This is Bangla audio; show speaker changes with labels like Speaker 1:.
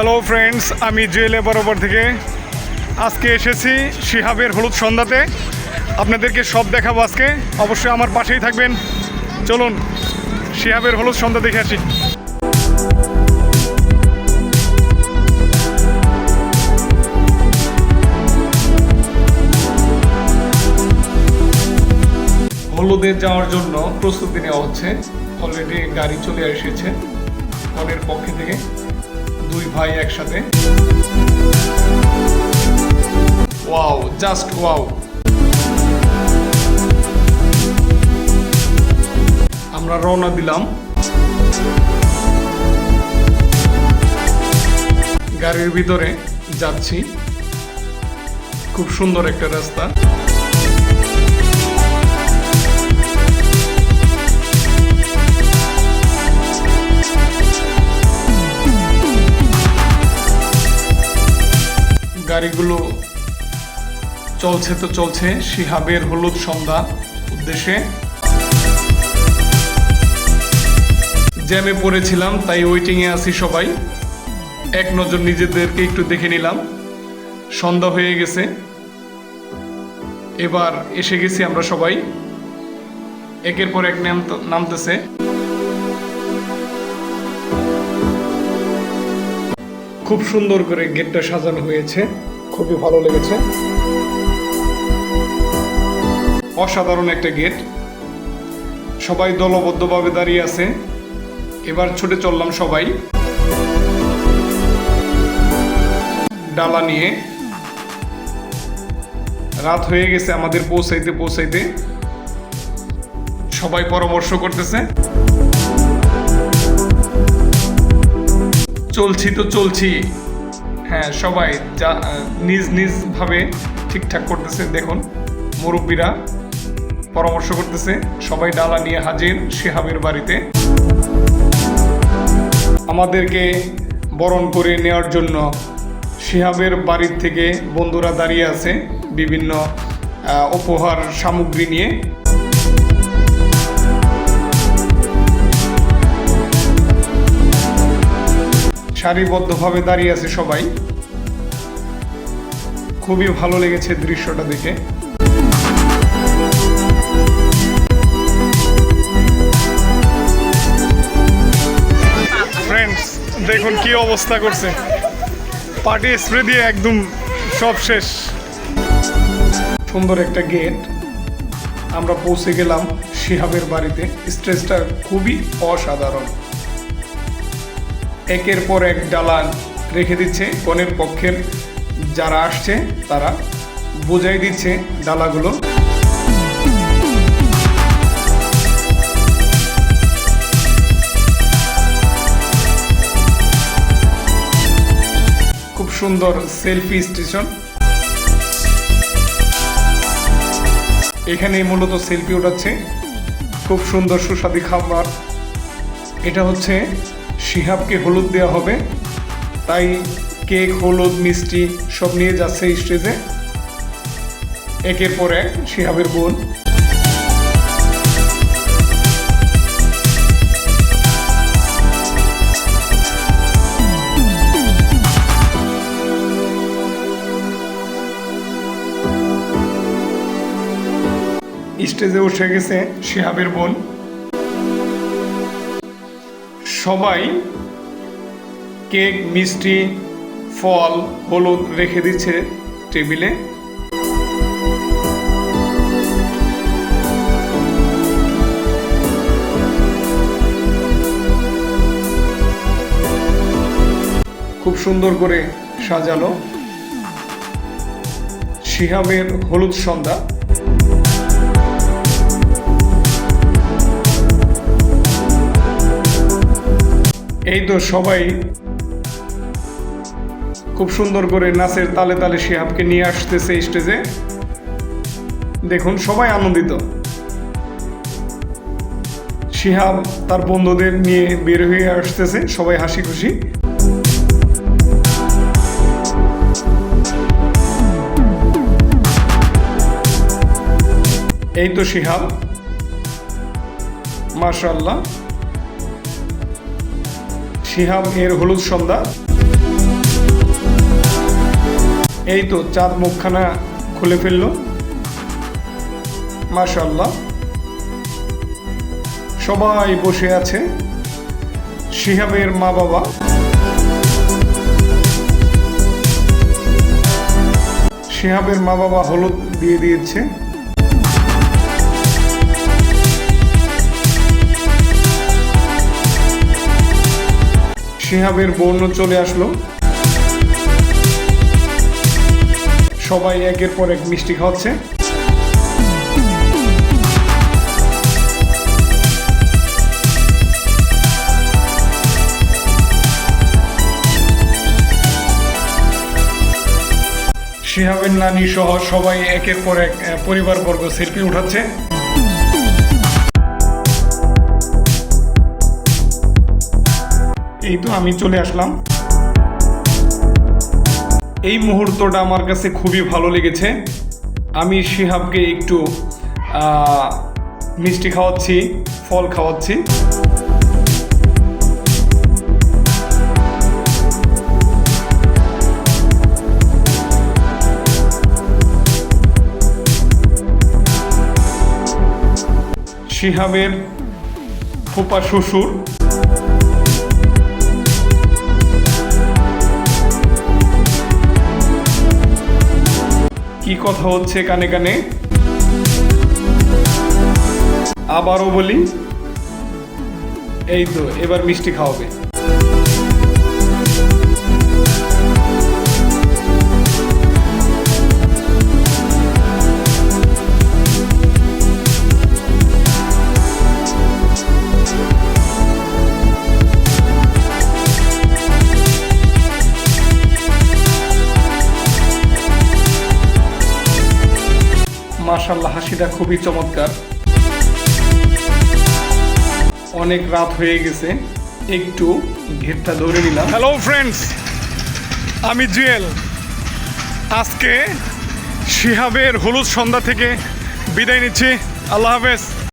Speaker 1: হ্যালো ফ্রেন্ডস আমি জুয়েলে বরাবর থেকে আজকে এসেছি শিহাবের হলুদ সন্ধ্যাতে। আপনাদেরকে সব দেখাবো আজকে। অবশ্যই আমার পাশেই থাকবেন। চলুন, শিহাবের হলুদ সন্ধ্যা দেখে আসি। হলুদে যাওয়ার জন্য প্রস্তুতি নেওয়া হচ্ছে। অলরেডি গাড়ি চলে এসেছে। কনের পক্ষে থেকে। দুই ভাই একসাথে। ওয়াও জাস্ট ওয়াও আমরা রওনা দিলাম। গাড়ির ভিতরে যাচ্ছি। খুব সুন্দর একটা রাস্তা। গাড়িগুলো চলছে তো চলছে, শিহাবের হলুদ সন্ধ্যা উদ্দেশ্যে। জ্যামে পড়েছিলাম, তাই ওয়েটিংয়ে আছি সবাই। এক নজর নিজেদেরকে একটু দেখে নিলাম। সন্ধ্যা হয়ে গেছে। এবার এসে গেছি আমরা সবাই। একের পর এক নাম নামতেছে। খুব সুন্দর করে গেটটা সাজানো হয়েছে। খুবই ভালো লেগেছে। অসাধারণ একটা গেট। সবাই দলবদ্ধভাবে দাঁড়িয়ে আছে। এবার ছুটে চললাম সবাই। ডালা নিয়ে। রাত হয়ে গেছে আমাদের পৌঁছাইতে পৌঁছাইতে। সবাই পরামর্শ করতেছে। চলছি তো চলছি। হ্যাঁ সবাই যা নিজ নিজ ভাবে ঠিকঠাক করতেছে। দেখুন, মুরব্বীরা পরামর্শ করতেছে, সবাই ডালা নিয়ে হাজির শিহাবের বাড়িতে। আমাদেরকে বরণ করে নেওয়ার জন্য শিহাবের বাড়ির থেকে বন্ধুরা দাঁড়িয়ে আছে বিভিন্ন উপহার সামগ্রী নিয়ে। সারিবদ্ধভাবে দাঁড়িয়ে আছে সবাই। খুবই ভালো লেগেছে দৃশ্যটা দেখে। ফ্রেন্ডস দেখুন কি অবস্থা করছে। পার্টি স্প্রে দিয়ে একদম সব শেষ। সুন্দর একটা গেট আমরা পৌঁছে গেলাম শিহাবের বাড়িতে। স্টেজটা খুবই অসাধারণ। একের পর এক ডালা রেখে দিচ্ছে। কনের পক্ষের যারা আসছে, তারা বোঝাই দিচ্ছে ডালাগুলো খুব সুন্দর সেলফি স্টেশন। এখানে মূলত সেলফি ওঠাচ্ছে খুব সুন্দর সুস্বাদু খাবার। এটা হচ্ছে শিহাবকে হলুদ দেওয়া হবে। তাই কেক, হলুদ, মিষ্টি সব নিয়ে যাচ্ছে স্টেজে একের পর এক শিহাবের বোন। স্টেজে উঠে গেছে শিহাবের বোন। সবাই কেক, মিষ্টি, ফল, হলুদ রেখে দিচ্ছে টেবিলে। খুব সুন্দর করে সাজানো শিহাবের হলুদ সন্ধ্যা। এই তো সবাই খুব সুন্দর করে নাচের তালে তালে শিহাবকে নিয়ে আসতেছে স্টেজে দেখুন, সবাই আনন্দিত। শিহাব তার বন্ধুদের নিয়ে বের হয়ে আসতেছে, সবাই হাসি খুশি। এই তো শিহাব। মাশাল্লাহ শিহাব এর হলুদ সন্ধ্যা। এই তো চাঁদ মুখখানা খুলে ফেলল। মাশাল্লাহ সবাই বসে আছে। শিহাবের মা বাবা শিহাবের মা বাবা হলুদ দিয়ে দিয়েছে। শিহাবের বর্ণ চলে আসলো। সবাই একের পর এক মিষ্টি খাওয়াচ্ছে শিহাবের নানি সহ সবাই একের পর এক পরিবারবর্গ সেলফি উঠাচ্ছে। এই তো আমি চলে আসলাম, এই মুহূর্তটা আমার কাছে খুবই ভালো লেগেছে। আমি শিহাবকে একটু মিষ্টি খাওয়াচ্ছি, ফল খাওয়াচ্ছি। শিহাবের ফুপা শ্বশুর কি কথা হচ্ছে কানে কানে? আবারও বলি এই তো এবার মিষ্টি খাওয়াবে। হাসিটা খুবই চমৎকার। অনেক রাত হয়ে গেছে, একটু ঘেরটা ধরে নিলাম। হ্যালো ফ্রেন্ডস আমি জুয়েল। আজকে শিহাবের হলুদ সন্ধ্যা থেকে বিদায় নিচ্ছি। আল্লাহ হাফেজ।